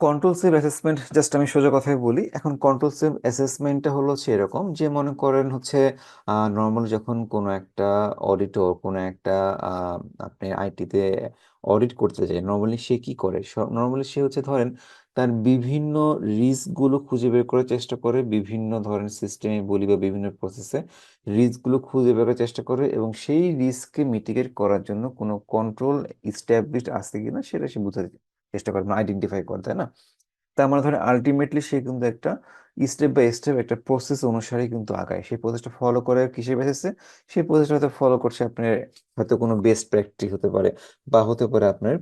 Control save assessment just আমি সোজা কথায় বলি, এখন কন্ট্রোল সেভ অ্যাসেসমেন্টটা হলো হচ্ছে এরকম যে মনে করেন হচ্ছে নর্মালি যখন কোনো একটা অডিটর কোনো একটা আপনি আইটিতে অডিট করতে যায় নর্মালি সে কি করে? নর্মালি সে হচ্ছে ধরেন তার বিভিন্ন রিস্কগুলো খুঁজে বের করার চেষ্টা করে, বিভিন্ন ধরনের সিস্টেমে বলি বা বিভিন্ন প্রসেসে রিস্কগুলো খুঁজে বের করার চেষ্টা করে এবং সেই রিস্ককে মিটিগেট করার জন্য কোনো কন্ট্রোল ইস্টাবলিশড আছে কিনা সেটা সে বুঝতে চেষ্টা করে আইডেন্টিফাই করে, তাই না? তার মানে ধরেন আলটিমেটলি সে কিন্তু একটা স্টেপ বাই স্টেপ একটা প্রসেস অনুসারে কিন্তু আগায়। সেই প্রসেসটা ফলো করে কিসের বেসিসে সেই প্রসেসটা হয়তো ফলো করছে আপনার হয়তো কোনো বেস্ট প্র্যাকটিস হতে পারে বা হতে পারে আপনার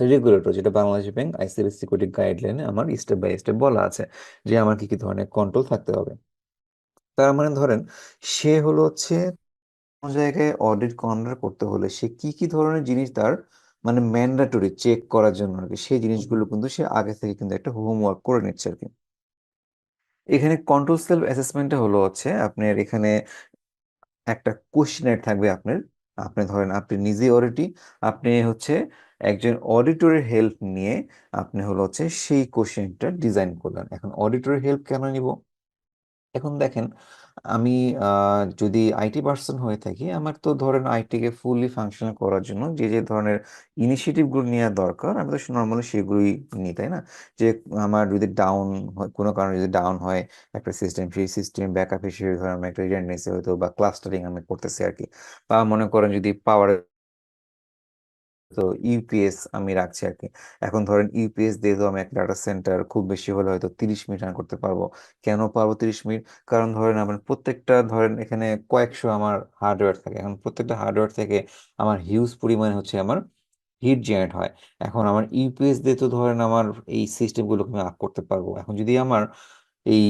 রেগুলেটর যেটা বাংলাদেশ ব্যাংক আইসিআইসি সিকিউরিটি গাইডলাইনে আমার স্টেপ বাই স্টেপ বলা আছে যে আমার কি কি ধরনের কন্ট্রোল থাকতে হবে। তার মানে ধরেন সে হলো হচ্ছে কোনো জায়গায় অডিট কর্নার করতে হলে সে কি কি ধরনের জিনিস তার মানে ম্যান্ডাটরি চেক করার জন্য আর কি, সেই জিনিসগুলো কিন্তু সে আগে থেকে কিন্তু একটা হোমওয়ার্ক করে নিচ্ছে আর কি। এখানে কন্ট্রোল সেলফ অ্যাসেসমেন্টটা হলো হচ্ছে আপনার এখানে একটা কোশ্চেনার থাকবে আপনার। আপনি ধরেন আপনি নিজে অডিটি আপনি হচ্ছে একজন অডিটরের হেল্প নিয়ে আপনি হলো হচ্ছে সেই কোশ্চেনটা ডিজাইন করলেন। এখন অডিটরের হেল্প কেন নিব? এখন দেখেন আমি যদি আইটি পার্সন হয়ে থাকি, আমার তো ধরেন আইটিকে ফুললি ফাংশনাল করার জন্য যে যে ধরনের ইনিশিয়েটিভগুলো নেওয়া দরকার, আমি তো নর্মালি সেগুলোই নিই, তাই না? যে, আমার যদি ডাউন হয়, কোনো কারণে যদি ডাউন হয়, একটা সিস্টেম সেই সিস্টেম ব্যাকআপ হিসেবে ধরেন আমি একটা রিডেন্ডেন্সি হয়তো বা ক্লাস্টারিং আমি করতেছি আর কি বা মনে করেন যদি পাওয়ার তো ইউপিএস আমি রাখছি আর কি এখন ধরেন ইউপিএস দিয়ে তো আমি একটা ডাটা সেন্টার খুব বেশি হলে হয়তো তিরিশ মিনিট রান করতে পারব। কেন পারব তিরিশ মিনিট? কারণ ধরেন আমার প্রত্যেকটা ধরেন এখানে কয়েকশো আমার হার্ডওয়্যার থাকে। এখন প্রত্যেকটা হার্ডওয়্যার থেকে আমার হিউজ পরিমাণে হচ্ছে আমার হিট জেনারেট হয়। এখন আমার ইউপিএস দিয়ে তো ধরেন আমার এই সিস্টেমগুলোকে আমি আপ করতে পারব। এখন যদি আমার এই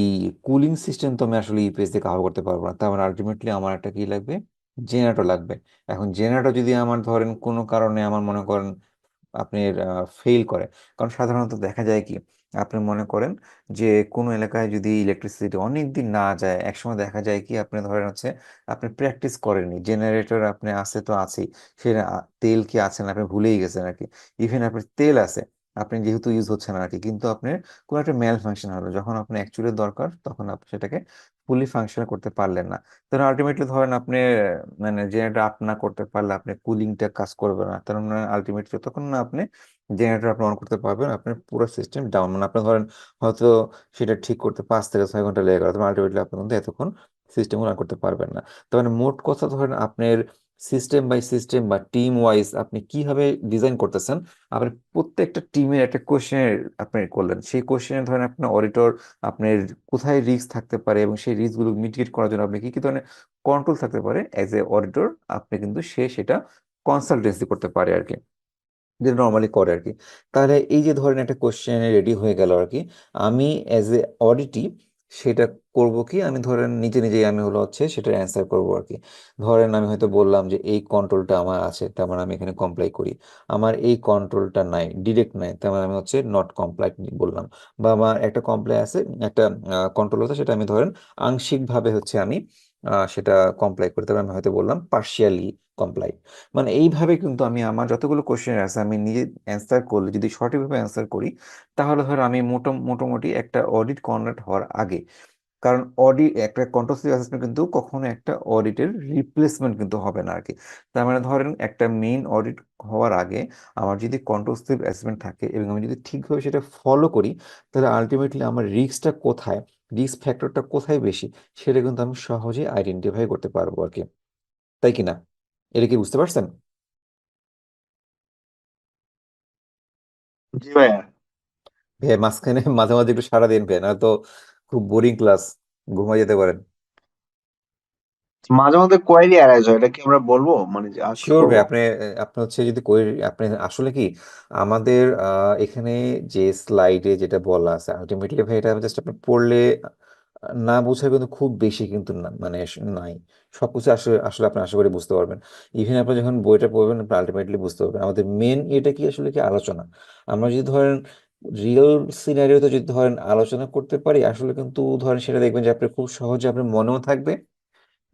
কুলিং সিস্টেম তো আমি আসলে ইউপিএস দিয়ে কাভার করতে পারব না, তার মানে আলটিমেটলি আমার একটা কি লাগবে? জেনারেটর লাগবে। এখন জেনারেটর যদি আমার ধরেন কোনো কারণে আমার মনে করেন আপনি ফেল করে, কারণ সাধারণত দেখা যায় কি, আপনি মনে করেন যে কোনো এলাকায় যদি ইলেকট্রিসিটি অনেক দিন না যায়, একসময় দেখা যায় কি, আপনি ধরেন হচ্ছে আপনি প্র্যাকটিস করেননি জেনারেটর আপনি আছে তো আছেই, সে তেল কি আছে না আপনি ভুলেই গেছেন আর কি ইভেন আপনার তেল আছে, আপনি যেহেতু ইউজ হচ্ছে না আর কি কিন্তু আপনার কোনো একটা ম্যাল ফাংশন হলো, যখন আপনার অ্যাকচুয়ালি দরকার, তখন আপনি সেটাকে ফুলি ফাংশন করতে পারলেন না। তাহলে আলটিমেটলি ধরেন আপনি মানে জেনারেটর আপ না করতে পারলে আপনি কুলিংটা কাজ করবে না। তার মানে আলটিমেটলি যতক্ষণ না আপনি জেনারেটর আপনি অন করতে পারবেন, আপনার পুরো সিস্টেম ডাউন মানে আপনি ধরেন হয়তো সেটা ঠিক করতে পাঁচ থেকে ছয় ঘণ্টা লেগে গেল তখন আলটিমেটলি আপনি কিন্তু এতক্ষণ সিস্টেম রান করতে পারবেন না। তার মানে মোট কথা ধরেন আপনার সিস্টেম বাই সিস্টেম বা টিম ওয়াইজ আপনি কীভাবে ডিজাইন করতেছেন আপনি প্রত্যেকটা টিমের একটা কোশ্চেনের আপনি করলেন। সেই কোশ্চেনে ধরেন আপনার অডিটর আপনার কোথায় রিস্ক থাকতে পারে এবং সেই রিস্কগুলো মিটিগেট করার জন্য আপনি কি কি ধরনের কন্ট্রোল থাকতে পারে অ্যাজ এ অডিটর আপনি কিন্তু সে সেটা কনসালটেন্সি করতে পারে আর কি যেটা নর্মালি করে আর কি তাহলে এই যে ধরেন একটা কোশ্চেন রেডি হয়ে গেল আর কি আমি অ্যাজ এ অডিটি সেটা করব কি? আমি ধরেন নিজে নিজেই আমি হলো হচ্ছে সেটা অ্যান্সার করব আর কি। ধরেন আমি হয়তো বললাম যে, এই কন্ট্রোলটা আমার আছে, তার মানে আমি এখানে কমপ্লাই করি। আমার এই কন্ট্রোলটা নাই ডিরেক্ট নাই, তার মানে আমি হচ্ছে নট কমপ্লাই বললাম। বা আমার একটা কমপ্লাই আছে, একটা কন্ট্রোল আছে, সেটা আমি ধরেন আংশিকভাবে হচ্ছে আমি সেটা কমপ্লাই করতে তবে আমি হয়তো বললাম পার্শিয়ালি কমপ্লাই মানে এইভাবে কিন্তু আমি আমার যতগুলো কোশ্চেন আছে, আমি নিজে অ্যান্সার করলে, যদি সঠিকভাবে অ্যান্সার করি, তাহলে ধর আমি মোটা, মোটামুটি একটা অডিট কন্ডাক্ট হওয়ার আগে, কারণ অডিট একটা কন্ট্রোল অ্যাসেসমেন্ট কিন্তু কখনো একটা অডিটের রিপ্লেসমেন্ট কিন্তু হবে না আর কি তার মানে ধরেন একটা মেইন অডিট হওয়ার আগে আমার যদি কন্ট্রোল অ্যাসেসমেন্ট থাকে এবং আমি যদি ঠিকভাবে সেটা ফলো করি, তাহলে আলটিমেটলি আমার রিস্কটা কোথায়? রিস্ক ফ্যাক্টরটা কোথায় বেশি সেটা কিন্তু আমি সহজেই আইডেন্টিফাই করতে পারব আর কি। তাই কি না? এটা কি বুঝতে পারছেন? জি ভাইয়া। ভাইয়া মাঝখানে মাঝে মাঝে একটু সারা দিন ভাইয়া না তো খুব বোরিং ক্লাস ঘুমাই যেতে পারেন। মাঝে মধ্যে কোয়েরি অ্যারাইজ হয় এটা কি আমরা বলব? মানে যে আজকে শিওর ভাই করব? আপনি আপনি হচ্ছে যদি কই আপনি আসলে কি আমাদের আহ, এখানে যে স্লাইডে যেটা বলা আছে আলটিমেটলি ভাই এটা জাস্ট আপনি পড়লে না বোঝার কিন্তু খুব বেশি কিন্তু না মানে নাই। সবকিছু আসলে আসলে আপনি আশা করি বুঝতে পারবেন। ইভেন আপনি যখন বইটা পড়বেন আপনি আলটিমেটলি বুঝতে পারবেন। আমাদের মেন এটা কি আসলে কি আলোচনা? আমরা যদি ধরেন রিয়েল সিনারিওতে যদি ধরেন আলোচনা করতে পারি আসলে কিন্তু ধরেন সেটা দেখবেন যে আপনি খুব সহজে আপনার মনেও থাকবে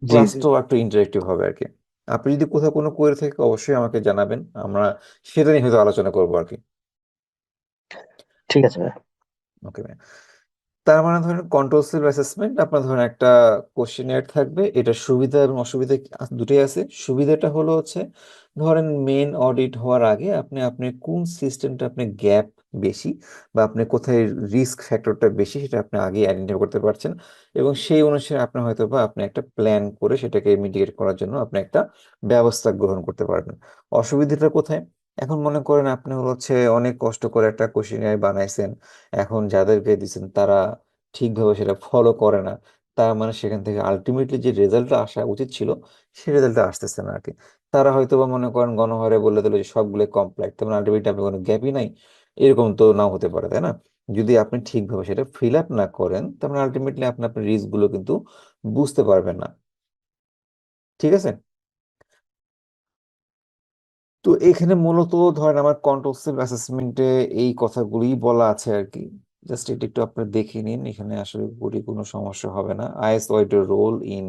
ক্লাসটাও একটু ইন্টারেক্টিভ হবে আর কি আপনি যদি কোথাও কোনো কোয়েরি থাকে অবশ্যই আমাকে জানাবেন। আমরা সেটা নিয়ে হয়তো আলোচনা করব আর কি ঠিক আছে ভাই ওকে তার মানে ধরেন কন্ট্রোল সেল অ্যাসেসমেন্ট আপনার ধরেন একটা কোশ্চেনিয়ার থাকবে। এটা সুবিধা এবং অসুবিধা কি- দুটোই আছে। সুবিধাটা হলো হচ্ছে ধরেন মেন অডিট হওয়ার আগে আপনি আপনি কোন সিস্টেমটা আপনি গ্যাপ বেশি বা আপনি কোথায় রিস্ক ফ্যাক্টরটা বেশি সেটা আপনি আগে আইডেন্টিফাই করতে পারছেন এবং সেই অনুসারে আপনি হয়তো বা আপনি একটা প্ল্যান করে সেটাকে মিটিগেট করার জন্য আপনি একটা ব্যবস্থা গ্রহণ করতে পারবেন। অসুবিধাটা কোথায়? এখন মনে করেন আপনি হচ্ছে অনেক কষ্ট করে একটা কোশ্চেনিয়ার বানাইছেন, এখন যাদেরকে দিচ্ছেন তারা ঠিকভাবে সেটা ফলো করে না। তার মানে সেখান থেকে আলটিমেটলি যে রেজাল্টটা আসা উচিত ছিল, সেই রেজাল্টটা আসতেছে না আর কি তারা হয়তো বা মনে করেন গণহারে বলে দিল যে সবগুলো কমপ্লিট তেমন আলটিমেটলি আপনি কোনো গ্যাপই নাই। এরকম তো নাও হতে পারে, তাই না? যদি আপনি ঠিকভাবে সেটা ফিল আপ না করেন তাহলে আলটিমেটলি আপনি আপনার রিস্কগুলো কিন্তু বুঝতে পারবেন না। ঠিক আছে? তো এখানে মূলত ধরেন আমার কন্ট্রোল সেলফ অ্যাসেসমেন্টে এই কথাগুলোই বলা আছে আর কি। জাস্ট এটা একটু আপনি দেখে নিন, এখানে আসলে কোনো সমস্যা হবে না। আইএসও এর role in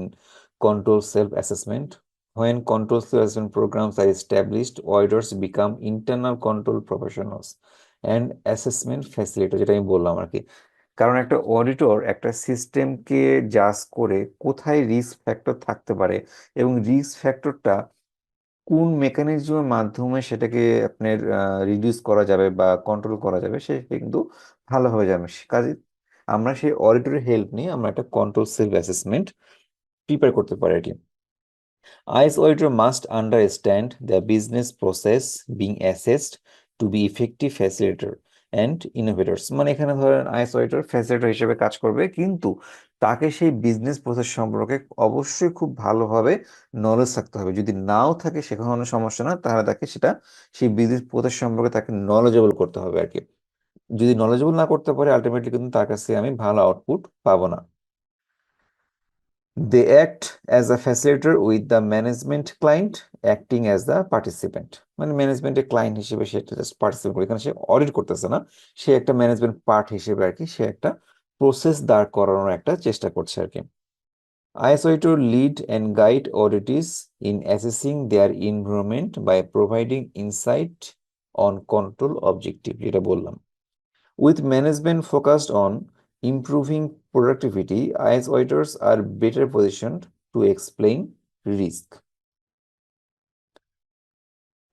control self assessment when control assessment programs are established, auditors become internal control professionals and assessment facilitator, যেটা আমি বললাম আর কি। কারণ একটা অডিটর একটা সিস্টেমকে জাজ করে কোথায় রিস্ক ফ্যাক্টর থাকতে পারে এবং রিস্ক ফ্যাক্টরটা কোন মেকানিজমের মাধ্যমে সেটাকে আপনার রিডিউস করা যাবে বা কন্ট্রোল করা যাবে সেটা কিন্তু ভালোভাবে জানবে। কাজে আমরা সেই অডিটরের হেল্প নিয়ে আমরা একটা কন্ট্রোল সেলফ অ্যাসেসমেন্ট প্রিপেয়ার করতে পারি আর কি। IS auditor must understand the business process being assessed to be effective facilitator and innovators মানে এখানে ধরেন আইএস অডিটর ফ্যাসিলিটেটর হিসেবে কাজ করবে, কিন্তু তাকে সেই বিজনেস প্রসেস সম্পর্কে অবশ্যই খুব ভালোভাবে নলেজ থাকতে হবে। যদি নাও থাকে সেখানে কোনো সমস্যা না, তাহলে তাকে সেটা সেই বিজনেস প্রসেস সম্পর্কে তাকে নলেজেবল করতে হবে আর কি। যদি নলেজেবল না করতে পারে আলটিমেটলি কিন্তু তার কাছে আমি ভালো আউটপুট পাবো না। they act as a facilitator with the management client acting as the participant. মানে ম্যানেজমেন্টের ক্লায়েন্ট হিসেবে সে একটা জাস্ট পার্টিসিপেট করে। কারণ সে অডিট করতেছে না। সে একটা ম্যানেজমেন্ট পার্ট হিসেবে আর কি সে একটা প্রসেস দাঁড় করানোর একটা চেষ্টা করছে আর কি। ISO to lead and guide auditees in assessing their environment by providing insight on control objective যেটা বললাম। With management focused on improving productivity, IS auditors are better positioned to explain risk.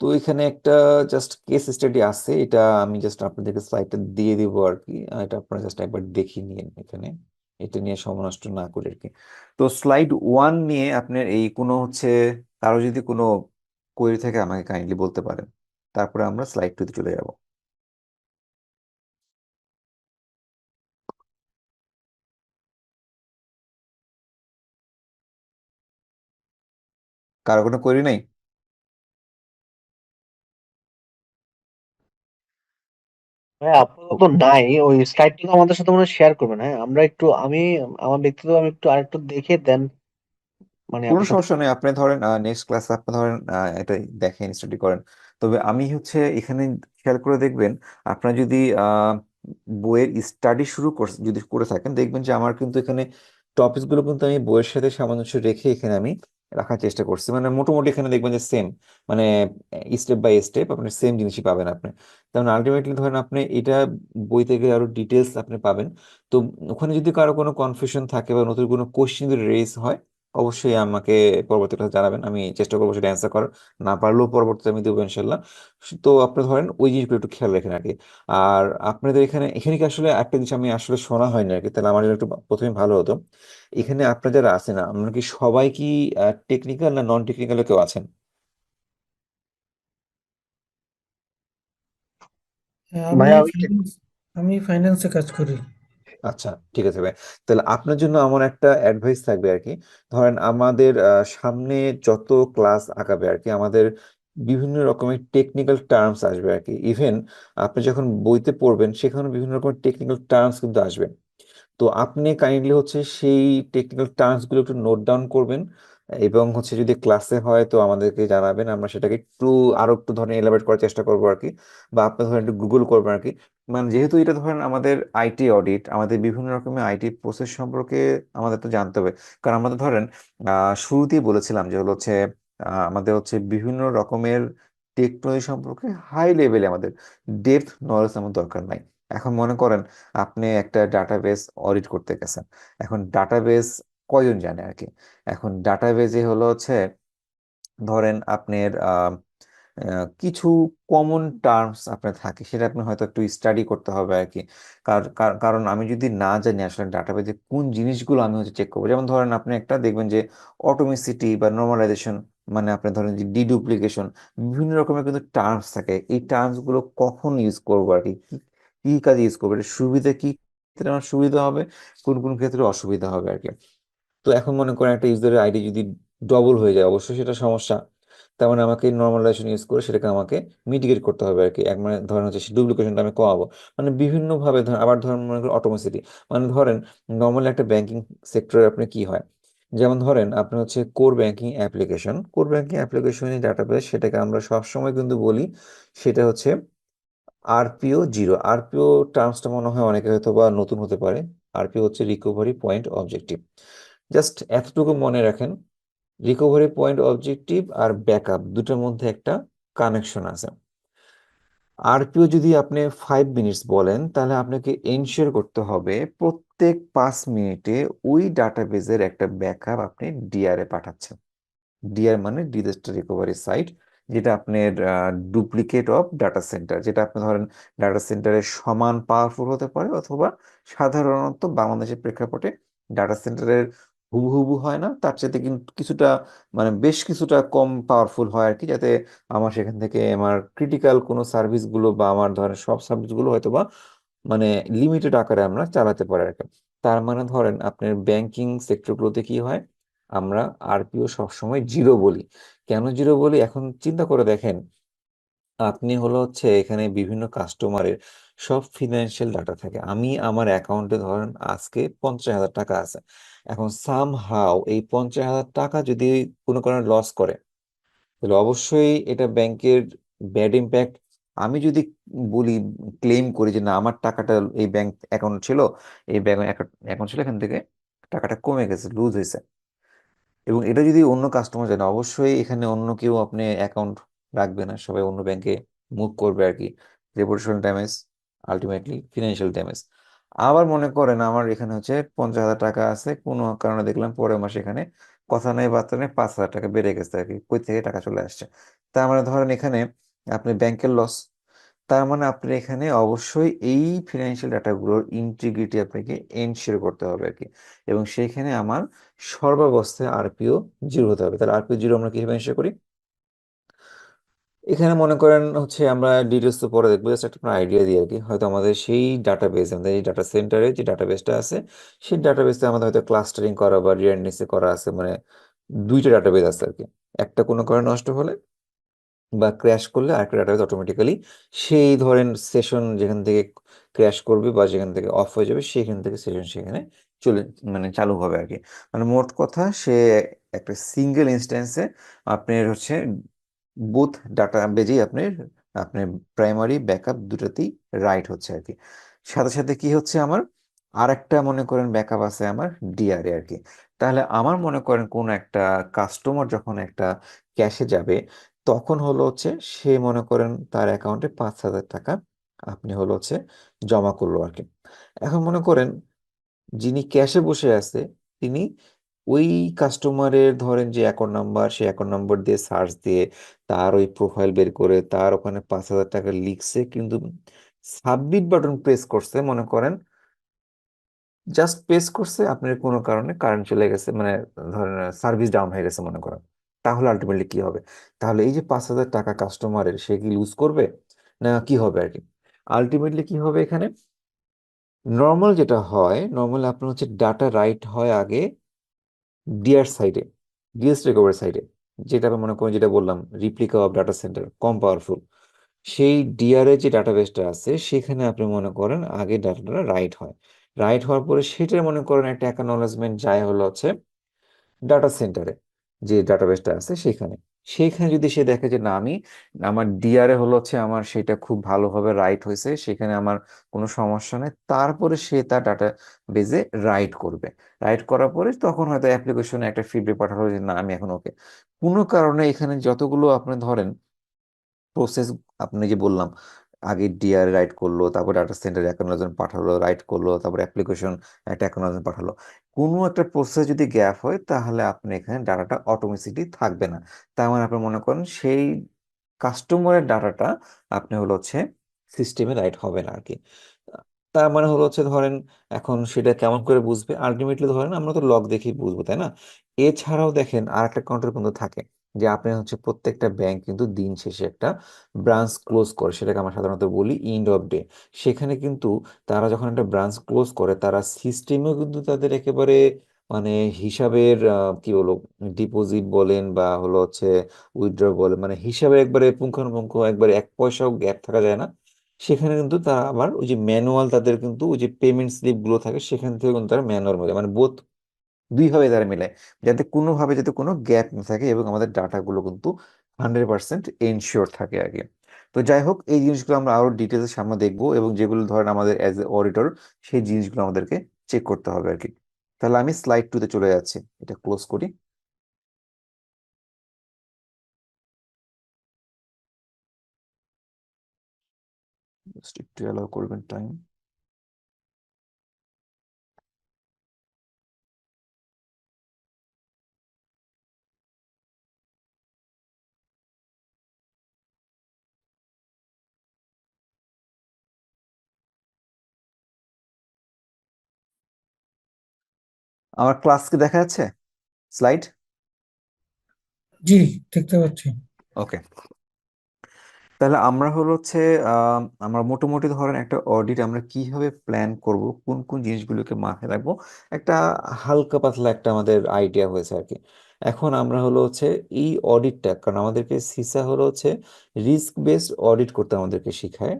তো এখানে একটা জাস্ট কেস স্টাডি আছে এটা আমি just আপনাদেরকে স্লাইডটা দিয়ে দিব আর কি। এটা আপনারা জাস্ট একবার দেখিয়ে নিন এখানে। এটা নিয়ে সময় নষ্ট না করে আর কি। তো স্লাইড ওয়ান নিয়ে আপনার এই কোনো হচ্ছে কারও যদি কোনো কোয়েরি থাকে আমাকে কাইন্ডলি বলতে পারেন। তারপরে আমরা স্লাইড টুতে চলে যাব। কারও কোনো কোয়েরি নেই? হ্যাঁ আপাতত নাই। ওই স্লাইডটা আমাদের সাথে মনে শেয়ার করবেন। হ্যাঁ আমরা একটু আমি আমার ব্যক্তিগত আমি একটু আরেকটু দেখে দেন মানে কোনো সমস্যা নেই। আপনি ধরেন নেক্সট ক্লাসে আপনি ধরেন এটা দেখেন স্টাডি করেন। তবে আমি হচ্ছে এখানে খেয়াল করে দেখবেন আপনার যদি আহ, বইয়ের স্টাডি শুরু কর যদি করে থাকেন দেখবেন যে আমার কিন্তু এখানে টপিকগুলো কিন্তু আমি বইয়ের সাথে সামঞ্জস্য রেখে এখানে আমি রাখার চেষ্টা করছি। মানে মোটামুটি এখানে দেখবেন যে সেম মানে স্টেপ বাই স্টেপ আপনি সেম জিনিসই পাবেন আপনি। তেমন আলটিমেটলি ধরেন আপনি এটা বই থেকে আরও ডিটেলস আপনি পাবেন। তো ওখানে যদি কারও কোনো কনফিউশন থাকে বা নতুন কোনো কোশ্চেন যদি রেজ হয় অবশ্যই আমাকে পরবর্তী ক্লাসে জানাবেন আমি চেষ্টা করব সেটা অ্যান্সার করার। না পারলেও পরবর্তীতে আমি দেবো ইনশাল্লাহ তো আপনি ধরেন ওই জিনিসগুলো একটু খেয়াল রাখেন আর কি আর আপনাদের এখানে এখানে কি আসলে একটা জিনিস আমি আসলে শোনা হয়নি আর কি তাহলে আমার জন্য একটু প্রথমে ভালো হতো। এখানে আপনারা যারা আছেন আপনারা কি সবাই কি টেকনিক্যাল না নন টেকনিক্যাল কেউ আছেন? হ্যাঁ, আমি ফাইন্যান্সে কাজ করি। আচ্ছা ঠিক আছে ভাই। তাহলে আপনার জন্য আমার একটা অ্যাডভাইস থাকবে আর কি ধরেন আমাদের সামনে যত ক্লাস আগাবে আর কি আমাদের বিভিন্ন রকমের টেকনিক্যাল টার্মস আসবে আর কি ইভেন আপনি যখন বইতে পড়বেন সেখানে বিভিন্ন রকমের টেকনিক্যাল টার্মস কিন্তু আসবে। তো আপনি কাইন্ডলি হচ্ছে সেই টেকনিক্যাল টার্মসগুলো একটু নোট ডাউন করবেন এবং হচ্ছে যদি ক্লাসে হয় তো আমাদেরকে জানাবেন। আমরা সেটাকে একটু, আরও একটু ধরেন এলাবোরেট করার চেষ্টা করব আর কি বা আপনি ধরেন একটু গুগল করবেন আর কি মানে যেহেতু এটা ধরেন আমাদের আইটি অডিট আমাদের বিভিন্ন রকমের আইটি প্রসেস সম্পর্কে আমাদের তো জানতে হবে। কারণ আমাদের ধরেন আহ শুরুতেই বলেছিলাম যে হলো হচ্ছে আমাদের হচ্ছে বিভিন্ন রকমের টেকনোলজি সম্পর্কে হাই লেভেলে আমাদের ডেপথ নলেজ আমার দরকার নাই। এখন মনে করেন আপনি একটা ডাটাবেস অডিট করতে গেছেন। এখন ডাটাবেস কয়জন জানে আর কি এখন ডাটাবেজে হলো হচ্ছে ধরেন আপনার আহ, কিছু কমন টার্মস আপনার থাকে, সেটা আপনি হয়তো একটু স্টাডি করতে হবে আর কি। কার- কার- কারণ আমি যদি না জানি আসলে ডাটাবেজে কোন জিনিসগুলো আমি হচ্ছে চেক করব। যেমন ধরেন আপনি একটা দেখবেন যে অটোমেসিটি বা নর্মালাইজেশন মানে আপনি ধরেন যে ডিডুপ্লিকেশন বিভিন্ন রকমের কিন্তু টার্মস থাকে। এই টার্মসগুলো কখন ইউজ করব আর কি? কি কাজে ইউজ করব? এটা সুবিধা কি? ক্ষেত্রে আমার সুবিধা হবে, কোন কোন ক্ষেত্রে অসুবিধা হবে আর কি। তো এখন মনে করেন একটা ইউজারের আইডি যদি ডবল হয়ে যায়, অবশ্যই সেটা সমস্যা। তার মানে আমাকে নর্মালাইজেশন ইউজ করে সেটাকে আমাকে মিটিগেট করতে হবে আর কি এক মানে ধরেন হচ্ছে ডুপ্লিকেশনটা আমি কমাবো। মানে বিভিন্নভাবে ধরেন আবার ধরেন মনে করেন অটোমেসিটি মানে ধরেন নর্মালি একটা ব্যাংকিং সেক্টরে আপনি কি হয়? যেমন ধরেন আপনি হচ্ছে core banking application core banking অ্যাপ্লিকেশনের ডাটাবেস সেটাকে আমরা সবসময় কিন্তু বলি সেটা হচ্ছে আরপিও জিরো আরপিও টার্মসটা মনে হয় অনেকে হয়তো বা নতুন হতে পারে। আরপিও হচ্ছে রিকভারি পয়েন্ট অবজেক্টিভ জাস্ট এতটুকু মনে রাখেন। রিকভারি পয়েন্ট অবজেক্টিভ আর ব্যাকআপ দুটোর মধ্যে একটা কানেকশন আছে। আরপিও যদি আপনি ফাইভ মিনিটস বলেন, তাহলে আপনাকে এনশিওর করতে হবে প্রত্যেক পাঁচ মিনিটে ওই ডাটাবেজের একটা ব্যাকআপ আপনি ডিআরএ পাঠাচ্ছেন। ডিআর মানে ডিজাস্টার রিকভারি সাইট যেটা আপনার ডুপ্লিকেট অফ ডাটা সেন্টার যেটা আপনি ধরেন ডাটা সেন্টারের সমান পাওয়ারফুল হতে পারে, অথবা সাধারণত বাংলাদেশের প্রেক্ষাপটে ডাটা সেন্টারের হুবহু হয় না। তার চাইতে কিন্তু কিছুটা মানে বেশ কিছুটা কম পাওয়ারফুল হয় আর কি যাতে আমার সেখান থেকে আমার ক্রিটিক্যাল কোনো সার্ভিসগুলো বা আমার ধরেন সব সার্ভিসগুলো হয়তো বা মানে লিমিটেড আকারে আমরা চালাতে পারি আর কি তার মানে ধরেন আপনার ব্যাংকিং সেক্টরগুলোতে কি হয়? আমরা আরপিও সবসময় জিরো বলি। কেন জিরো বলি? এখন চিন্তা করে দেখেন, আপনি হলো হচ্ছে এখানে বিভিন্ন কাস্টমারের সব ফিনান্সিয়াল ডাটা থাকে। আমি আমার অ্যাকাউন্টে ধরেন আজকে পঞ্চাশ হাজার টাকা আছে। এখন সাম হাও এই পঞ্চাশ হাজার টাকা যদি কোনো কারণে লস করে, তাহলে অবশ্যই এটা ব্যাংকের ব্যাড ইম্প্যাক্ট আমি যদি বলি ক্লেম করি যে না, আমার টাকাটা এই ব্যাংক অ্যাকাউন্ট ছিল, এই ব্যাংক অ্যাকাউন্ট ছিল, এখান থেকে টাকাটা কমে গেছে লুজ হয়েছে। এবং এটা যদি অন্য কাস্টমার জানে, অবশ্যই এখানে অন্য কেউ আপনি অ্যাকাউন্ট রাখবে না, সবাই অন্য ব্যাংকে মুভ করবে আর কি। Reputational damage ultimately financial damage আবার মনে করেন আমার এখানে হচ্ছে পঞ্চাশ হাজার টাকা আছে, কোনো কারণে দেখলাম পরের মাসে এখানে কথা নেই, বার্তা নেই, পাঁচ হাজার টাকা বেড়ে গেছে আর কি, কই থেকে টাকা চলে আসছে। তার মানে ধরেন এখানে আপনি ব্যাংকের লস তার মানে আপনি এখানে অবশ্যই এই ফিনান্সিয়াল ডাটাগুলোর ইন্টিগ্রিটি আপনাকে এনশিওর করতে হবে আর কি, এবং সেইখানে আমার সর্বাবস্থায় আরপিও জিরো হতে হবে। তাহলে আরপিও জিরো আমরা কীভাবে এনশিওর করি? এখানে মনে করেন হচ্ছে আমরা ডিটেলস তো পরে দেখব জাস্ট একটা আইডিয়া দিই আর কি হয়তো আমাদের সেই ডাটাবেস আমাদের এই ডাটা সেন্টারে যে ডাটাবেসটা আছে, সেই ডাটাবেসে আমাদের হয়তো ক্লাস্টারিং করা বা রিডান্ডেন্সি করা আছে মানে দুইটা ডাটাবেস আছে আর কি। একটা কোনো কারণে নষ্ট হলে বা ক্র্যাশ করলে আরেকটা ডাটাবেস অটোমেটিক্যালি সেই ধরেন সেশন যেখান থেকে ক্র্যাশ করবে বা যেখান থেকে অফ হয়ে যাবে, সেখান থেকে সেশন সেখানে চলে মানে চালু হবে আর কি। মানে মোট কথা সে একটা সিঙ্গেল ইনস্ট্যান্সে আপনার হচ্ছে বুথ ডাটা বেজেই আপনার আপনার প্রাইমারি ব্যাকআপ দুটাতেই রাইট হচ্ছে আর কি। সাথে সাথে কি হচ্ছে আমার? আর একটা মনে করেন ব্যাকআপ আছে আমার ডিআরএ আর কি। তাহলে আমার মনে করেন কোন একটা কাস্টমার যখন একটা ক্যাশে যাবে, তখন হলো হচ্ছে সে মনে করেন তার অ্যাকাউন্টে পাঁচ হাজার টাকা আপনি হলো হচ্ছে জমা করল আর কি। এখন মনে করেন যিনি ক্যাশে বসে আছে, তিনি ওই কাস্টমারের ধরেন যে অ্যাকাউন্ট নাম্বার সেই অ্যাকাউন্ট নাম্বার দিয়ে সার্চ দিয়ে তার ওই প্রোফাইল বের করে তার ওখানে পাঁচ হাজার টাকা লিখছে কিন্তু সাবমিট বাটন প্রেস করছে, মনে করেন জাস্ট প্রেস করছে, আপনার কোনো কারণে কারেন্ট চলে গেছে মানে ধরেন সার্ভিস ডাউন হয়ে গেছে মনে করেন। তাহলে আলটিমেটলি কি হবে? তাহলে এই যে পাঁচ হাজার টাকা কাস্টমারের সে কি লুজ করবে? না, কি হবে আর কি? আলটিমেটলি কি হবে এখানে? নর্মাল যেটা হয় নর্মাল আপনার হচ্ছে ডাটা রাইট হয় আগে ডিআর সাইডে ডিএস রিকভারি সাইডে যেটা আমি মনে করি, যেটা বললাম রিপ্লিকা অফ ডাটা সেন্টার কম পাওয়ারফুল সেই ডিআরএ যে ডাটাবেসটা আছে, সেখানে আপনি মনে করেন আগে ডাটাটা রাইট হয়। রাইট হওয়ার পরে সেটার মনে করেন একটা অ্যাকনোলেজমেন্ট যায় হলো হচ্ছে ডাটা সেন্টারে যে ডাটাবেসটা আছে সেখানে। সেইখানে যদি সে দেখে যে, না, আমি, আমার ডিআরএ হলো হচ্ছে আমার সেটা খুব ভালোভাবে রাইট হয়েছে, সেখানে আমার কোনো সমস্যা নেই, তারপরে সে তার ডাটা বেজে রাইট করবে। রাইট করার পরে তখন হয়তো অ্যাপ্লিকেশনে একটা ফিডব্যাক পাঠালো যে, না, আমি এখন ওকে কোনো কারণে এখানে যতগুলো আপনি ধরেন প্রসেস আপনি যে বললাম, আগে ডিআর রাইট করল, তারপর ডাটা সেন্টার অ্যাকনোলেজমেন্ট পাঠালো রাইট করল, তারপর অ্যাপ্লিকেশন একটা অ্যাকনোলেজমেন্ট পাঠালো। কোনো একটা প্রসেস যদি গ্যাপ হয়, তাহলে আপনি এখানে ডাটাটা অটোমেটিকলি থাকবে না। তার মানে আপনি মনে করেন সেই কাস্টমারের ডাটাটা আপনি হলো হচ্ছে সিস্টেমে রাইট হবে না আর কি তার মানে হলো হচ্ছে ধরেন এখন সেটা কেমন করে বুঝবে? আলটিমেটলি ধরেন আমরা তো লগ দেখেই বুঝব, তাই না? এছাড়াও দেখেন আর একটা কন্ট্রোল পর্যন্ত থাকে। যে আপনি হচ্ছে প্রত্যেকটা ব্যাংক কিন্তু দিন শেষে একটা ব্রাঞ্চ ক্লোজ করে, সেটাকে আমরা সাধারণত বলি এন্ড অফ ডে সেখানে কিন্তু তারা যখন একটা ব্রাঞ্চ ক্লোজ করে, তারা সিস্টেমেও কিন্তু তাদের একেবারে মানে হিসাবের কি বলব ডিপোজিট বলেন বা হলো হচ্ছে উইথড্র বলেন মানে হিসাবে একবারে পুঙ্খানুপুঙ্খ, একবারে এক পয়সাও গ্যাপ থাকা যায় না। সেখানে কিন্তু তারা আবার ওই যে ম্যানুয়াল তাদের কিন্তু ওই যে পেমেন্ট স্লিপগুলো থাকে, সেখান থেকে কিন্তু তারা ম্যানুয়াল মানে বোথ দুইভাবে তারা মিলায় যাতে কোনোভাবে যাতে কোনো গ্যাপ না থাকে এবং আমাদের ডাটাগুলো কিন্তু হান্ড্রেড পার্সেন্ট এনশিওর থাকে কি তো যাই হোক, এই জিনিসগুলো আমরা আরও ডিটেলস সামনে দেখব এবং যেগুলো ধরেন আমাদের অ্যাজ এ অডিটর সেই জিনিসগুলো আমাদেরকে চেক করতে হবে আর কি তাহলে আমি স্লাইড টুতে চলে যাচ্ছি। এটা ক্লোজ করি। একটু অ্যালাউ করবেন টাইম আমার ক্লাস কি দেখা যাচ্ছে? স্লাইড জি দেখতে পাচ্ছি। ওকে তাহলে আমরা হলো হচ্ছে আমরা মোটামুটি ধরেন একটা অডিট আমরা কীভাবে প্ল্যান করব কোন কোন জিনিসগুলোকে মাথায় রাখব একটা হালকা পাতলা একটা আমাদের আইডিয়া হয়েছে আর কি এখন আমরা হলো হচ্ছে এই অডিটটা কারণ আমাদেরকে সিসা হলো হচ্ছে রিস্ক বেসড অডিট করতে আমাদেরকে শেখায়।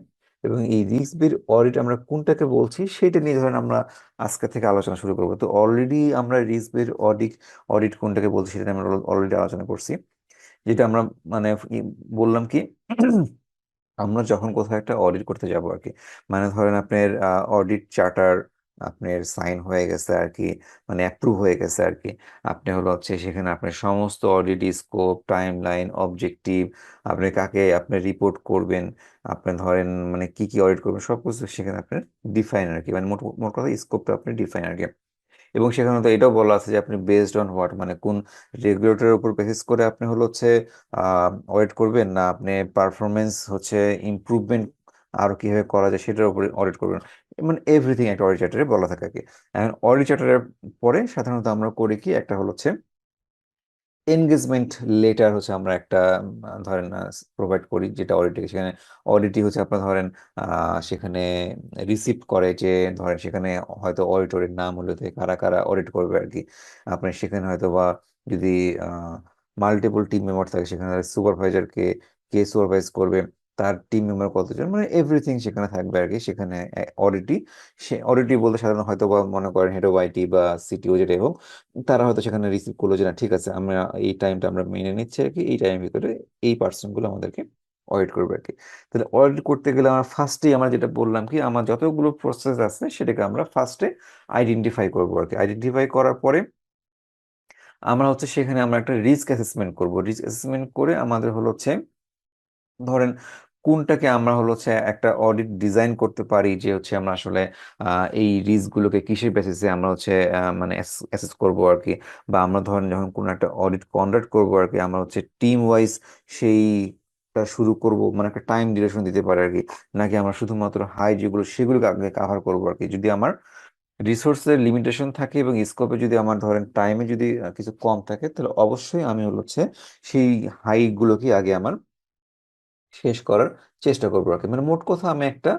এবং এই রিস্ক বের অডিট আমরা কোনটাকে বলছি সেটা নিয়ে ধরেন আমরা আজকে থেকে আলোচনা শুরু করব। তো অলরেডি আমরা রিস্ক বের অডিট অডিট কোনটাকে বলছি সেটা আমরা অলরেডি আলোচনা করছি। যেটা আমরা মানে বললাম কি, আমরা যখন কোথাও একটা অডিট করতে যাব আর কি মানে ধরেন আপনার অডিট চার্টার আপনার সাইন হয়ে গেছে আর কি মানে অ্যাপ্রুভ হয়ে গেছে আর কি আপনি হলো হচ্ছে সেখানে আপনার সমস্ত audit scope timeline objective আপনি কাকে আপনি রিপোর্ট করবেন, আপনি ধরেন মানে কি কি অডিট করবেন সব কিছু সেখানে আপনার ডিফাইন আর কি মানে মোট মোট কথা স্কোপটা আপনি ডিফাইন আর কি এবং সেখানে তো এটাও বলা আছে যে আপনি বেসড অন হোয়াট মানে কোন রেগুলেটরের উপর বেসিস করে আপনি হলো হচ্ছে অডিট করবেন না আপনি পারফরমেন্স হচ্ছে ইমপ্রুভমেন্ট আরও কীভাবে করা যায় সেটার উপরে অডিট করবেন। মানে এভরিথিং একটা অডিট চার্টারে বলা থাকে কি এখন অডিট চার্টারের পরে সাধারণত আমরা করি কি, একটা হলো হচ্ছে এনগেজমেন্ট লেটার হচ্ছে আমরা একটা ধরেন প্রোভাইড করি যেটা অডিটে সেখানে অডিটই হচ্ছে আপনার ধরেন সেখানে রিসিপ্ট করে যে, ধরেন সেখানে হয়তো অডিটরের নাম হলে কারা কারা অডিট করবে আর কি আপনার সেখানে হয়তো বা যদি মাল্টিপল টিম মেম্বার থাকে, সেখানে সুপারভাইজারকে কে সুপারভাইজ করবে তার টিম মেম্বার কতজন? মানে এভরিথিং সেখানে থাকবে আর কি সেখানে অডিটি সে অডিটি বলতে সাধারণত হয়তো বা মনে করেন হেড অফ আইটি বা সিটিও যেটাই হোক, তারা হয়তো সেখানে রিসিভ করল যে না, ঠিক আছে, আমরা এই টাইমটা আমরা মেনে নিচ্ছি আর কি এই টাইমের ভিতরে এই পার্সনগুলো আমাদেরকে অডিট করবে আর কি তাহলে অডিট করতে গেলে আমরা ফার্স্টে আমরা যেটা বললাম কি, আমার যতগুলো প্রসেস আছে সেটাকে আমরা ফার্স্টে আইডেন্টিফাই করব আর কি আইডেন্টিফাই করার পরে আমরা হচ্ছে সেখানে আমরা একটা রিস্ক অ্যাসেসমেন্ট করব। রিস্ক অ্যাসেসমেন্ট করে আমাদের হলো হচ্ছে ধরেন কোনটাকে আমরা হলো হচ্ছে একটা অডিট ডিজাইন করতে পারি যে হচ্ছে আমরা আসলে এই রিস্ক গুলোকে কিসের বেসিসে আমরা হচ্ছে মানে অ্যাসেস করব আর কি বা আমরা ধরেন যখন কোনো একটা অডিট কন্ডাক্ট করব আর কি আমরা হচ্ছে টিম ওয়াইজ সেইটা শুরু করব মানে একটা টাইম ডিউরেশন দিতে পারি আর কি নাকি আমরা শুধুমাত্র হাই যেগুলো, সেগুলোকে আগে কাভার করব আর কি যদি আমার রিসোর্সের লিমিটেশন থাকে এবং স্কোপে যদি আমার ধরেন টাইমে যদি কিছু কম থাকে, তাহলে অবশ্যই আমি হচ্ছে সেই হাই গুলোকে আগে আমার শেষ করার চেষ্টা করব আর কি মানে মোট কথা আমি একটা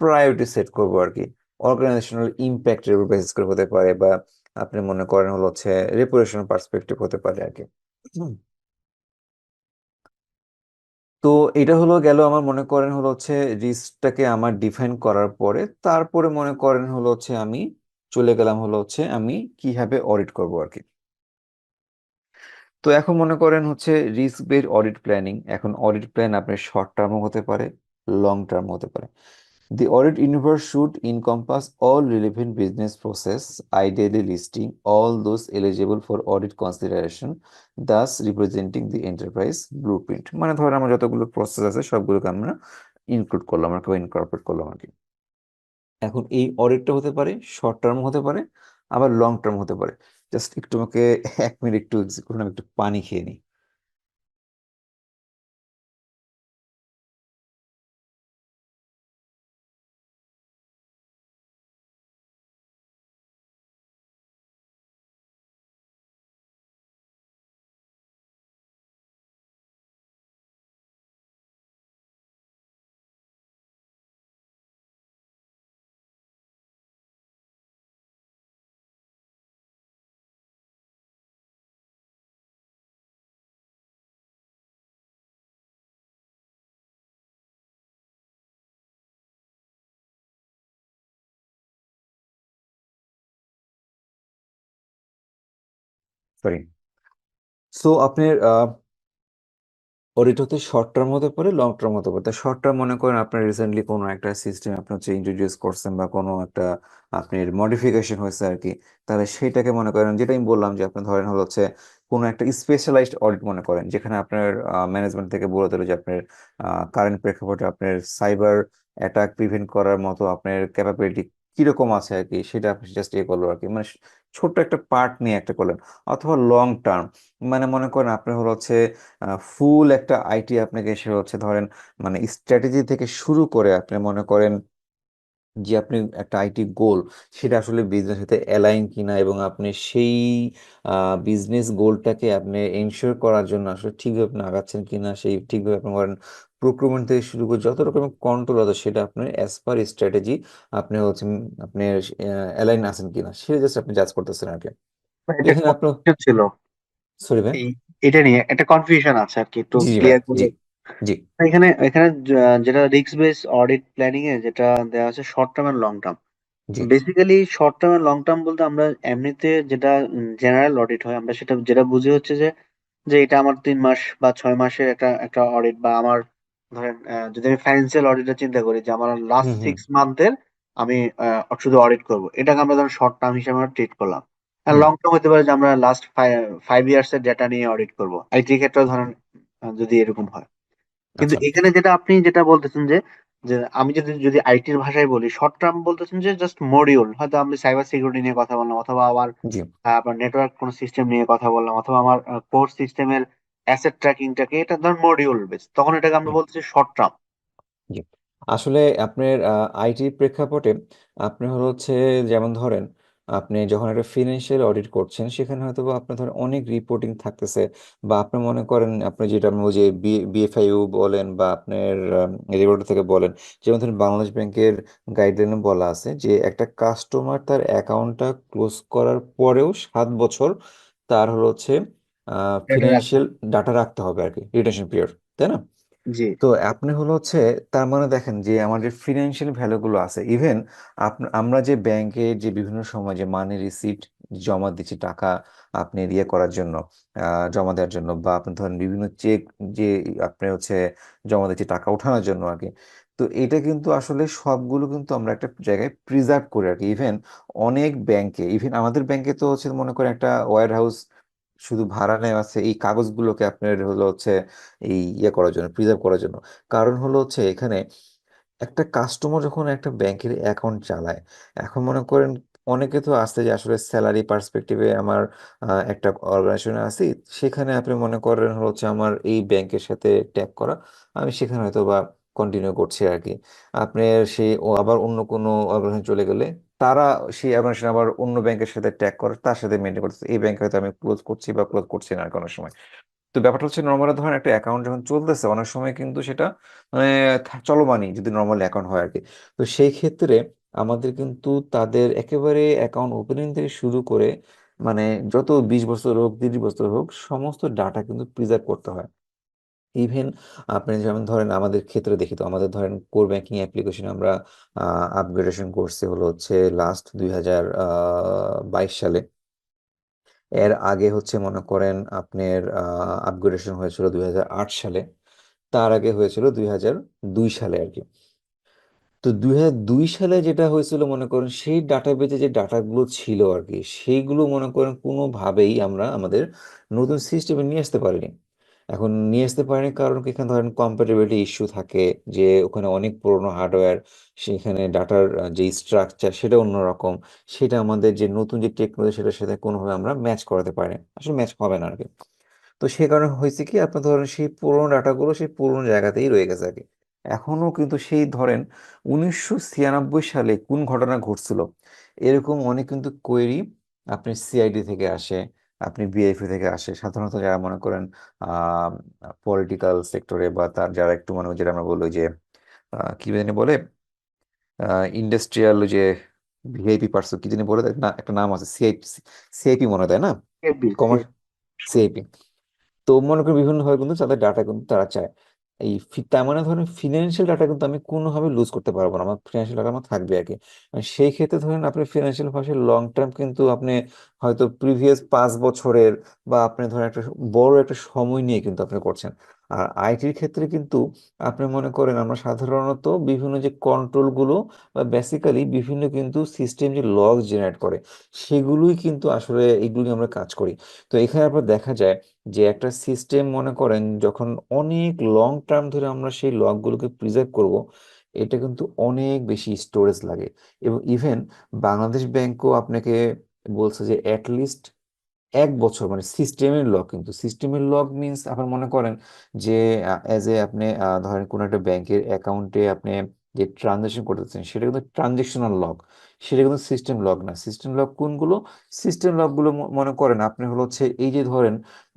প্রায়োরিটি সেট করব আর কি অর্গানাইজেশনাল ইম্প্যাক্টের উপর বেসিস করে হতে পারে বা আপনি মনে করেন হলো হচ্ছে রেপুটেশন পার্সপেক্টিভ হতে পারে আর কি। তো এটা হলো গেল আমার মনে করেন হলো হচ্ছে রিস্কটাকে আমার ডিফাইন করার পরে, তারপরে মনে করেন হলো হচ্ছে আমি চলে গেলাম হলো হচ্ছে আমি কীভাবে অডিট করব আর কি তো এখন মনে করেন হচ্ছে রিস্ক বেড অডিট প্ল্যানিং এখন অডিট প্ল্যান আপনার শর্ট টার্মও হতে পারে লং টার্ম হতে পারে। The audit universe should encompass all relevant business process ideally listing all those eligible for audit consideration thus representing the enterprise blueprint মানে ধরেন আমার যতগুলো প্রসেস আছে, সবগুলোকে আমরা ইনক্লুড করলাম আর কেউ ইনকর্পোরেট করলাম আর কি। এখন এই অডিটটা হতে পারে শর্ট টার্ম হতে পারে, আবার লং টার্ম হতে পারে। জাস্ট একটু আমাকে এক মিনিট একটু করুন আমি একটু পানি খেয়ে নিই। সরি সো আপনার অডিট হতে শর্ট টার্ম হতে পারে লং টার্ম হতে পারে। শর্ট টার্ম মনে করেন আপনার রিসেন্টলি কোনো একটা সিস্টেম আপনি হচ্ছে ইন্ট্রোডিউস করছেন বা কোনো একটা আপনার মডিফিকেশন হয়েছে আর কি, তাহলে সেটাকে মনে করেন, যেটা আমি বললাম যে আপনি ধরেন হলো হচ্ছে কোনো একটা স্পেশালাইজড অডিট মনে করেন, যেখানে আপনার ম্যানেজমেন্ট থেকে বলে দিল যে আপনার কারেন্ট প্রেক্ষাপটে আপনার সাইবার অ্যাটাক প্রিভেন্ট করার মতো আপনার ক্যাপাবিলিটি কীরকম আছে আর কি, সেটা আপনি জাস্ট ইয়ে করল আর কি। মানে ছোট্ট একটা পার্ট নিয়ে একটা করলেন, অথবা লং টার্ম মানে মনে করেন আপনি হলো হচ্ছে ফুল একটা আইটি আপনাকে সে হচ্ছে ধরেন মানে স্ট্র্যাটেজি থেকে শুরু করে আপনি মনে করেন যে আপনি একটা আইটি গোল সেটা আসলে বিজনেস সাথে অ্যালাইন কিনা এবং আপনি সেই বিজনেস গোলটাকে আপনি এনশিওর করার জন্য আসলে ঠিকভাবে আপনি আগাচ্ছেন কিনা সেই ঠিকভাবে আপনি করেন প্রক্রুটমেন্ট থেকে শুরু করে যত রকমের কন্ট্রোল আছে সেটা আপনার অ্যাজ পার স্ট্র্যাটেজি আপনি হচ্ছে আপনি অ্যালাইন আছেন কিনা সেটা জাস্ট আপনি জাজ করতেছেন আর কি এখানে আপনার ছিল। সরি ভাই। এটা নিয়ে একটা কনফিউশন আছে আর কি একটু ক্লিয়ার করে জি। এখানে এখানে যেটা রিস্ক বেস অডিট প্ল্যানিং এ যেটা দেওয়া আছে short term and long term basically short term and long term বলতে আমরা এমনিতে যেটা জেনারেল অডিট হয় আমরা সেটা যেটা বুঝি হচ্ছে যে যে এটা আমার তিন মাস বা ছয় মাসের একটা একটা অডিট বা আমার ধরেন যদি আমি ফাইন্যান্সিয়াল অডিটটা চিন্তা করি যে আমার লাস্ট সিক্স মান্থের আমি শুধু অডিট করব। এটাকে আমরা ধরেন শর্ট টার্ম হিসেবে আমরা ট্রিট করলাম। আর লং টার্ম হতে পারে যে আমরা লাস্ট ফাইভ ইয়ার্স এর ডেটা নিয়ে অডিট করব। আইটি ক্ষেত্রে ধরেন যদি এরকম হয়। কিন্তু আচ্ছা। এখানে যেটা আপনি যেটা বলতেছেন যে যে আমি যদি যদি আইটির ভাষায় বলি শর্ট টার্ম বলতেছেন যে জাস্ট মডিউল হয়তো আমি সাইবার সিকিউরিটি নিয়ে কথা বললাম অথবা আমার আপনার নেটওয়ার্ক কোন সিস্টেম নিয়ে কথা বললাম অথবা আমার কোর সিস্টেমের অ্যাসেট ট্র্যাকিংটাকে এটা ধর মডিউল বেস তখন এটাকে আমরা বলতেছি শর্ট টার্ম আসলে আপনার আইটি প্রেক্ষাপটে আপনি হলো হচ্ছে যেমন ধরেন আপনি যখন একটা ফিনান্সিয়াল অডিট করছেন সেখানে হয়তো বা আপনার ধরেন অনেক রিপোর্টিং থাকতেছে বা আপনি মনে করেন আপনি যেটা ওই যে বিএফআইইউ বলেন বা আপনার রেগুলেটর থেকে বলেন যেমন ধরেন বাংলাদেশ ব্যাংকের গাইডলাইনে বলা আছে যে একটা কাস্টমার তার অ্যাকাউন্টটা ক্লোজ করার পরেও সাত বছর তার হলো হচ্ছে ফিনান্সিয়াল ডাটা রাখতে হবে। আর কি রিটেনশন পিরিয়ড তাই না? জি। তো আপনি হলো হচ্ছে তার মানে দেখেন যে আমার যে ফিনান্সিয়াল ভ্যালুগুলো আছে ইভেন আমরা যে ব্যাংকে যে বিভিন্ন সময় যে মানি রিসিট জমা দিচ্ছি টাকা আপনি ইয়ে করার জন্য আহ, জমা দেওয়ার জন্য বা আপনি ধরেন বিভিন্ন চেক যে আপনি হচ্ছে জমা দিচ্ছি টাকা ওঠানোর জন্য আর কি তো এটা কিন্তু আসলে সবগুলো কিন্তু আমরা একটা জায়গায় প্রিজার্ভ করি কি। ইভেন অনেক ব্যাংকে ইভেন আমাদের ব্যাংকে তো হচ্ছে মনে করেন একটা ওয়্যার হাউস শুধু ভাড়া নেওয়া আছে, এই কাগজগুলোকে আপনার হলো হচ্ছে এই ইয়ে করার জন্য প্রিজার্ভ করার জন্য। কারণ হলো হচ্ছে এখানে একটা কাস্টমার যখন একটা ব্যাংকের অ্যাকাউন্ট চালায়, এখন মনে করেন অনেকে তো আসতে যে আসলে স্যালারি পার্সপেক্টিভে আমার একটা অর্গানাইজেশনে আছি, সেখানে আপনি মনে করেন হচ্ছে আমার এই ব্যাংকের সাথে ট্যাগ করা, আমি সেখানে হয়তো বা কন্টিনিউ করছি আর কি আপনি সেই আবার অন্য কোনো অর্গানাইজেশন চলে গেলে তারা সেই অর্গানাইজেশন আবার অন্য ব্যাংকের সাথে ট্যাগ করে, তার সাথে মেনটেন করতেছে। এই ব্যাংকে হয়তো আমি ক্লোজ করছি বা ক্লোজ করছি না কোনো সময়। তো ব্যাপারটা হচ্ছে নর্মাল ধরেন একটা অ্যাকাউন্ট যখন চলতেছে, অনেক সময় কিন্তু সেটা মানে চলমানই যদি নর্মাল অ্যাকাউন্ট হয় আর কি তো সেই ক্ষেত্রে আমাদের কিন্তু তাদের একেবারে অ্যাকাউন্ট ওপেনিং থেকে শুরু করে মানে যত বিশ বছর হোক, তিরিশ বছর হোক, সমস্ত ডাটা কিন্তু প্রিজার্ভ করতে হয়। ইভেন আপনি যেমন ধরেন আমাদের ক্ষেত্রে দেখি তো, আমাদের ধরেন কোর ব্যাংকিং অ্যাপ্লিকেশন আমরা আপগ্রেডেশন করছি হলো হচ্ছে লাস্ট দুই হাজার বাইশ সালে। এর আগে হচ্ছে মনে করেন আপনার আপগ্রেডেশন হয়েছিল দুই হাজার আট সালে। তার আগে হয়েছিল দুই হাজার দুই সালে আর কি। তো দুই হাজার দুই সালে যেটা হয়েছিল মনে করেন সেই ডাটা ডাটাবেজে যে ডাটাগুলো ছিল আর কি, সেইগুলো মনে করেন কোনোভাবেই আমরা আমাদের নতুন সিস্টেমে নিয়ে আসতে পারিনি। এখন নিয়ে আসতে পারেনি কারণ এখানে ধরেন কম্প্যাটিবিলিটি ইস্যু থাকে যে ওখানে অনেক পুরনো হার্ডওয়্যার সেখানে ডাটার যে স্ট্রাকচার সেটা অন্যরকম, সেটা আমাদের যে নতুন যে টেকনোলজি সেটার সাথে কোনোভাবে আমরা ম্যাচ করাতে পারি আসলে ম্যাচ হবে না আর কি তো সে কারণে হয়েছে কি আপনার ধরেন সেই পুরোনো ডাটাগুলো সেই পুরোনো জায়গাতেই রয়ে গেছে আর কি এখনও কিন্তু সেই ধরেন উনিশশো ছিয়ানব্বই সালে কোন ঘটনা ঘটছিল, এরকম অনেক কিন্তু কোয়েরি আপনি সিআইডি থেকে আসে আপনি বিআইপি থেকে আসে সাধারণত যারা মনে করেন পলিটিক্যাল সেক্টরে বা তার যারা একটু মনে যেটা আমরা বলো যে আহ, কি জানি বলে ইন্ডাস্ট্রিয়াল যে ভিআইপি পার্সন কি জানি বলে দেয় না একটা নাম আছে সিআইপি সিআইপি মনে হয় না? কমার্স সিআইপি তো মনে করি বিভিন্নভাবে কিন্তু তাদের ডাটা কিন্তু তারা চায়। এই তেমন মানে ধরেন ফিনান্সিয়াল ডাটা কিন্তু আমি কোনোভাবে লুজ করতে পারব না। আমার ফিনান্সিয়াল ডাটা আমার থাকবে আর কি সেই ক্ষেত্রে ধরেন আপনি ফিনান্সিয়াল ভাষায় লং টার্ম কিন্তু আপনি হয়তো প্রিভিয়াস পাঁচ বছরের বা আপনি ধরেন একটা বড় একটা সময় নিয়ে কিন্তু আপনি করছেন। আর আইটির ক্ষেত্রে কিন্তু আপনি মনে করেন আমরা সাধারণত বিভিন্ন যে কন্ট্রোলগুলো বা বেসিক্যালি বিভিন্ন কিন্তু সিস্টেম যে লগ জেনারেট করে, সেগুলোই কিন্তু আসলে এগুলো আমরা কাজ করি। তো এখানে আপনার দেখা যায় যে একটা সিস্টেম মনে করেন যখন অনেক লং টার্ম ধরে আমরা সেই লগগুলোকে প্রিজার্ভ করব, এটা কিন্তু অনেক বেশি স্টোরেজ লাগে। এবং ইভেন বাংলাদেশ ব্যাংকও আপনাকে বলছে যে অ্যাটলিস্ট এক বছর মানে সিস্টেমের লক কিন্তু। সিস্টেমের লগ মিনস আপনার মনে করেন যে অ্যাজ এ আপনি ধরেন কোন একটা ব্যাংকের অ্যাকাউন্টে আপনি যে ট্রানজাকশন করতেছেন, সেটা কিন্তু ট্রানজেকশনাল লক সেটা কিন্তু সিস্টেম লক না। সিস্টেম লক কোনগুলো? সিস্টেম লগগুলো মনে করেন আপনি হলো হচ্ছে এই যে ধরেন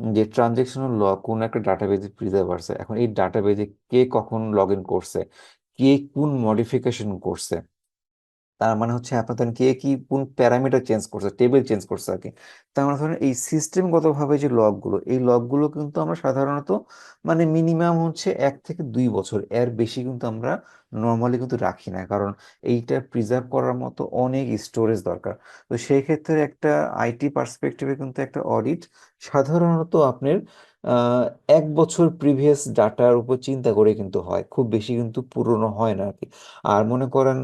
যে ট্রানজেকশনাল লক কোন একটা ডাটাবেজে প্রিজার্ভ আছে এখন এই ডাটাবেজে কে কখন লগ ইন করছে? কে কোন মডিফিকেশন করছে? তার মানে হচ্ছে আপনার ধরেন কে কি কোন প্যারামিটার চেঞ্জ করছে, টেবিল চেঞ্জ করছে আর কি তার মানে ধরেন এই সিস্টেমগতভাবে যে লগগুলো এই লগগুলো কিন্তু আমরা সাধারণত মানে মিনিমাম হচ্ছে এক থেকে দুই বছর, এর বেশি কিন্তু আমরা নর্মালি কিন্তু রাখি না। কারণ এইটা প্রিজার্ভ করার মতো অনেক স্টোরেজ দরকার। তো সেই ক্ষেত্রে একটা আইটি পার্সপেক্টিভে কিন্তু একটা অডিট সাধারণত আপনার এক বছর প্রিভিয়াস ডাটার উপর চিন্তা করে কিন্তু হয়। খুব বেশি কিন্তু পুরনো হয় না আর কি আর মনে করেন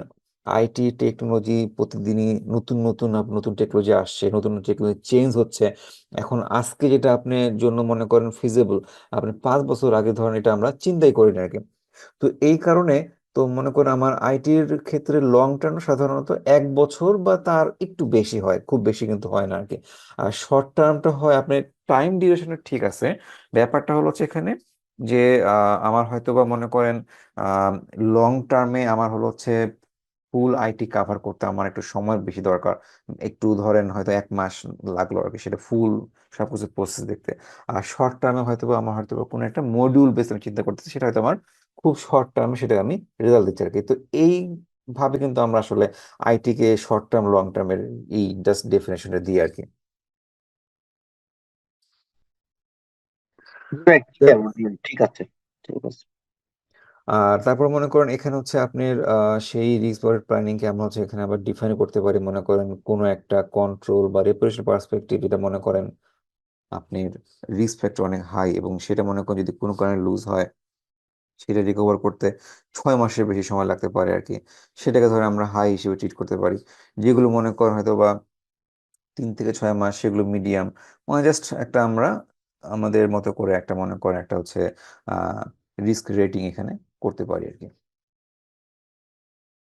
আইটি টেকনোলজি প্রতিদিনই নতুন নতুন নতুন টেকনোলজি আসছে, নতুন টেকনোলজি চেঞ্জ হচ্ছে। এখন আজকে যেটা আপনার জন্য মনে করেন ফিজিবল আপনি পাঁচ বছর আগে ধরেন এটা আমরা চিন্তাই করি না আরকি। তো এই কারণে তো মনে করেন আমার আইটির ক্ষেত্রে লং টার্ম সাধারণত এক বছর বা তার একটু বেশি হয়, খুব বেশি কিন্তু হয় না আরকি। আর শর্ট টার্মটা হয় আপনার টাইম ডিউরেশনটা ঠিক আছে। ব্যাপারটা হলো হচ্ছে এখানে যে আমার হয়তো বা মনে করেন লং টার্মে আমার হলো হচ্ছে ফুল আইটি কাভার করতে আমার একটু সময় বেশি দরকার। একটু ধরেন হয়তো এক মাস লাগল আর কি সেটা ফুল সবকিছু প্রসেস দেখতে। আর শর্ট টার্মে হয়তো আমার হয়তো কোনো একটা মডিউল বেস আমি চিন্তা করতেছি সেটা হয়তো আমার খুব শর্ট টার্মে সেটা আমি রেজাল্ট দিচ্ছি আর কি। তো এই ভাবে কিন্তু আমরা আসলে আইটি কে শর্ট টার্ম লং টার্মের এই জাস্ট ডেফিনেশনটা দিই আর কি। ঠিক আছে ঠিক আছে। আর তারপর মনে করেন এখানে হচ্ছে আপনার সেই রিস্ক প্ল্যানিং কে আমরা হচ্ছে এখানে আবার ডিফাইন করতে পারি। মনে করেন কোনো একটা কন্ট্রোল বা রেপুটেশন পার্সপেক্টিভ এটা মনে করেন আপনার রিস্ক ফ্যাক্টর অনেক হাই এবং সেটা মনে করেন যদি কোনো কারণে লুজ হয়, সেটা রিকভার করতে ছয় মাসের বেশি সময় লাগতে পারে আর কি সেটাকে ধরে আমরা হাই হিসেবে ট্রিট করতে পারি। যেগুলো মনে করেন হয়তো বা তিন থেকে ছয় মাস সেগুলো মিডিয়াম মানে জাস্ট একটা আমরা আমাদের মতো করে একটা মনে করেন একটা হচ্ছে রিস্ক রেটিং এখানে করতে পারি আর কি।